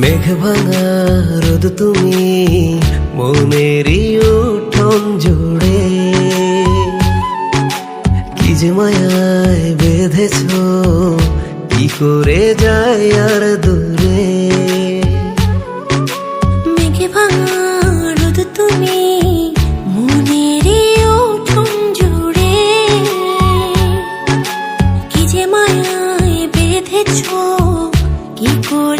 মেঘ ভাঙা তুমি মনেরই উঠোন জোড়ে কি যে মায়ায় বেঁধেছ কি করে যায় আর দূরে মেঘে ভাঙা তুমি মনের উঠুন জুড়ে কি বেঁধেছ কি করে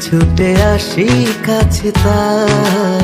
ছুটে আসি কাছে তাই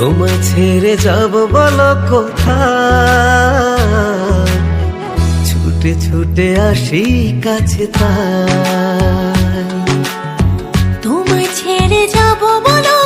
তোমায় ছেড়ে যাব বলো কোথা ছুটে ছুটে আসি কাছে তা তোমায় ছেড়ে যাব বলো